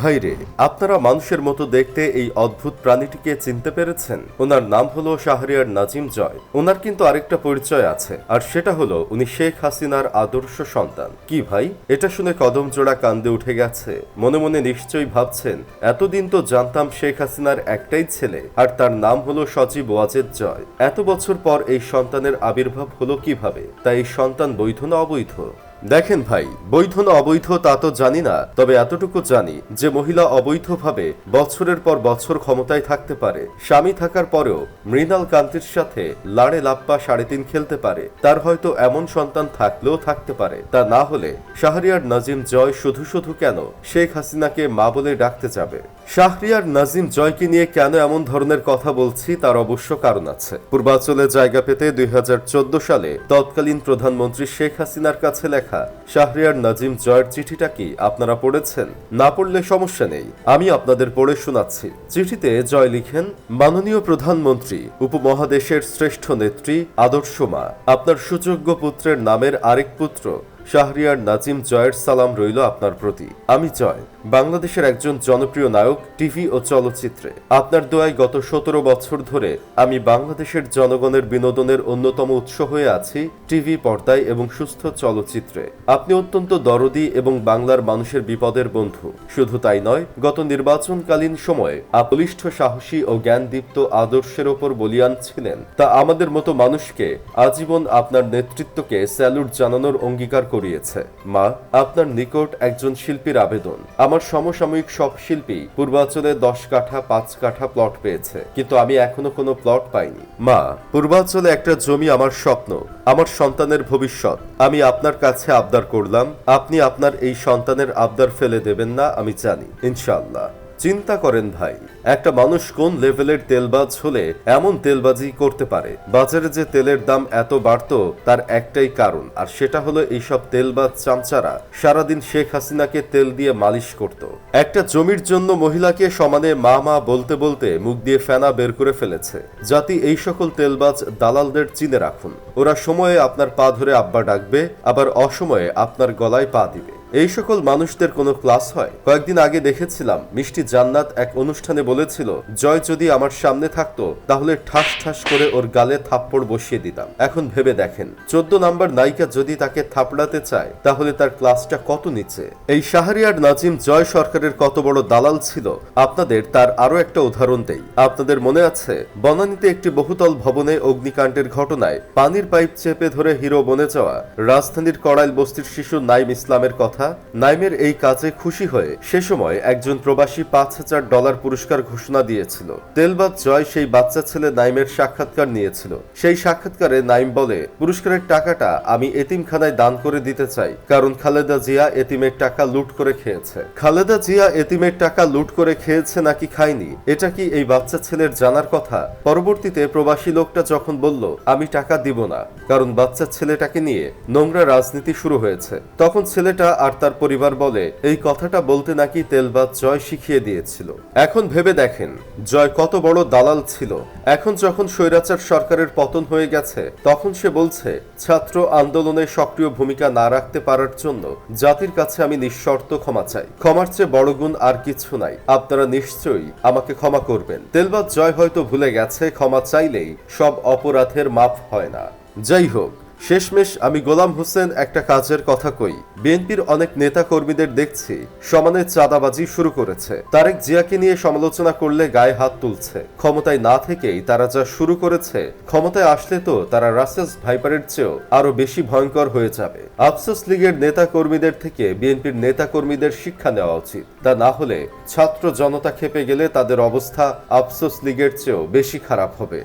ভাইরে, আপনারা মানুষের মতো দেখতে এই অদ্ভুত প্রাণীটিকে চিনতে পেরেছেন? ওনার নাম হলো শাহরিয়ার নাজিম জয়। ওনার কিন্তু আরেকটা পরিচয় আছে, আর সেটা হলো উনি শেখ হাসিনার আদর্শ সন্তান। কি ভাই? এটা শুনে কদম জোড়া কান্দে উঠে গেছে। মনে মনে নিশ্চয়ই ভাবছেন, এতদিন তো জানতাম শেখ হাসিনার একটাই ছেলে, আর তার নাম হলো সজীব ওয়াজেদ জয়। এত বছর পর এই সন্তানের আবির্ভাব হলো কীভাবে? তাই এই সন্তান বৈধ না অবৈধ? দেখেন ভাই, বৈধ না অবৈধ তা তো জানি না, তবে এতটুকু জানি যে মহিলা অবৈধভাবে বছরের পর বছর ক্ষমতায় থাকতে পারে, স্বামী থাকার পরেও মৃণাল কান্তির সাথে লাড়ে লাপ্পা সাড়ে তিন খেলতে পারে, তার হয়তো এমন সন্তান থাকলেও থাকতে পারে, তা না হলে শাহরিয়ার নাজিম জয় শুধু শুধু কেন শেখ হাসিনাকে মা বলে ডাকতে যাবে? শাহরিয়ার নাজিম জয়কে নিয়ে কেন এমন ধরনের কথা বলছি তার অবশ্য কারণ আছে। পূর্বাঞ্চলে জায়গা পেতে দুই হাজার চোদ্দ সালে তৎকালীন প্রধানমন্ত্রী শেখ হাসিনার কাছে লেখা শাহরিয়ার নাজিম জয়ের চিঠিটা কি আপনারা পড়েছেন? না পড়লে সমস্যা নেই। আমি আপনাদের পড়ে শোনাচ্ছি। চিঠিতে জয় লিখেন, মাননীয় প্রধানমন্ত্রী, উপমহাদেশের শ্রেষ্ঠ নেত্রী আদর্শ মা। আপনার সুযোগ্য পুত্রের নামের আরেক পুত্র শাহরিয়ার নাজিম জয়ের সালাম রইল আপনার প্রতি। আমি জয়, বাংলাদেশের একজন জনপ্রিয় নায়ক, টিভি ও চলচ্চিত্রে। আপনার দোয়ায় গত সতেরো বছর ধরে আমি বাংলাদেশের জনগণের বিনোদনের অন্যতম উৎস হয়ে আছি টিভি পর্দায় এবং সুস্থ চলচ্চিত্রে। আপনি অত্যন্ত দরদি এবং বাংলার মানুষের বিপদের বন্ধু। শুধু তাই নয়, গত নির্বাচনকালীন সময়ে আপলিষ্ঠ সাহসী ও জ্ঞানদীপ্ত আদর্শের ওপর বলিয়ান ছিলেন। তা আমাদের মতো মানুষকে আজীবন আপনার নেতৃত্বকে স্যালুট জানানোর অঙ্গীকার করিয়েছে মা, আপনার নিকট একজন শিল্পীর আবেদন। আমার সমসাময়িক সব শিল্পী পূর্বাঞ্চলে দশ কাঠা, পাঁচ কাঠা প্লট পেয়েছে, কিন্তু আমি এখনও কোনো প্লট পাইনি। মা পূর্বাঞ্চলে একটা জমি আমার স্বপ্ন, আমার সন্তানের ভবিষ্যৎ। আমি আপনার কাছে আবদার করলাম, আপনি আপনার এই সন্তানের আবদার ফেলে দেবেন না, আমি জানি। ইনশাআল্লাহ। চিন্তা করেন ভাই, একটা মানুষ কোন লেভেলের তেলবাজ হলে এমন তেলবাজি করতে পারে? বাজারে যে তেলের দাম এত বাড়তো, তার একটাই কারণ, আর সেটা হলো এইসব তেলবাজ চামচারা সারাদিন শেখ হাসিনাকে তেল দিয়ে মালিশ করত। একটা জমির জন্য মহিলাকে সমানে মা মা বলতে বলতে মুখ দিয়ে ফেনা বের করে ফেলেছে। জাতি এই সকল তেলবাজ দালালদের চিনে রাখুন। ওরা সময়ে আপনার পা ধরে আব্বা ডাকবে, আবার অসময়ে আপনার গলায় পা দিবে। এই সকল মানুষদের কোনো ক্লাস হয়? কয়েকদিন আগে দেখেছিলাম মিষ্টি জান্নাত এক অনুষ্ঠানে বলেছিল, জয় যদি আমার সামনে থাকতো, তাহলে ঠাস ঠাস করে ওর গালে থাপ্পড় বসিয়ে দিতাম। এখন ভেবে দেখেন, চোদ্দ নাম্বার নায়িকা যদি তাকে থাপড়াতে চায়, তাহলে তার ক্লাসটা কত নিচে? এই শাহরিয়ার নাজিম জয় সরকারের কত বড় দালাল ছিল? আপনাদের তার আরও একটা উদাহরণ দেই। আপনাদের মনে আছে, বনানীতে একটি বহুতল ভবনে অগ্নিকাণ্ডের ঘটনায় পানির পাইপ চেপে ধরে হিরো বনে যাওয়া রাজধানীর কড়াইল বস্তির শিশু নাইম ইসলামের কথা নাইমের এই কাজে খুশি হয়ে সে সময় একজন প্রবাসী পাঁচ হাজার ডলার পুরস্কার ঘোষণা দিয়েছিল। তেলবাদ জয় সেই বাচ্চা ছেলে নাইমের সাক্ষাৎকার নিয়েছিল। সেই সাক্ষাৎকারে নাইম বলে, পুরস্কারের টাকাটা আমি এতিমখানায় দান করে দিতে চাই, কারণ খালেদা জিয়া এতিমের টাকা লুট করে খেয়েছে। খালেদা জিয়া এতিমের টাকা লুট করে খেয়েছে নাকি খায়নি, এটা কি এই বাচ্চা ছেলের জানার কথা? পরবর্তীতে প্রবাসী লোকটা যখন বলল, আমি টাকা দিব না, কারণ বাচ্চা ছেলেটাকে নিয়ে নোংরা রাজনীতি শুরু হয়েছে। তখন ছেলেটা আর তার পরিবার বলে, এই কথাটা বলতে নাকি তেলবাদ জয় শিখিয়ে দিয়েছিল। এখন ভেবে দেখেন, জয় কত বড় দালাল ছিল। এখন যখন স্বৈরাচার সরকারের পতন হয়ে গেছে, তখন সে বলছে, ছাত্র আন্দোলনে সক্রিয় ভূমিকা না রাখতে পারার জন্য জাতির কাছে আমি নিঃশর্ত ক্ষমা চাই। ক্ষমার চেয়ে বড় গুণ আর কিছু নাই। আপনারা নিশ্চয়ই আমাকে ক্ষমা করবেন। তেলবাদ জয় হয়তো ভুলে গেছে, ক্ষমা চাইলেই সব অপরাধের মাপ হয় না। যাই হোক শেষমেশ আমি গোলাম হোসেন একটা কাজের কথা কই। বিএনপির অনেক নেতা কর্মীদের দেখছি, সমানে চাঁদাবাজি শুরু করেছে। তারেক জিয়াকে নিয়ে সমালোচনা করলে গায়ে হাত তুলছে। ক্ষমতায় না থেকেই তারা যা শুরু করেছে, ক্ষমতায় আসলে তো তারা রাসেস ভাইপারের চেয়েও আরও বেশি ভয়ঙ্কর হয়ে যাবে। আফসোস লীগের নেতা কর্মীদের থেকে বিএনপির নেতা কর্মীদের শিক্ষা নেওয়া উচিত। তা না হলে ছাত্র জনতা খেপে গেলে তাদের অবস্থা আফসোস লীগের চেয়েও বেশি খারাপ হবে।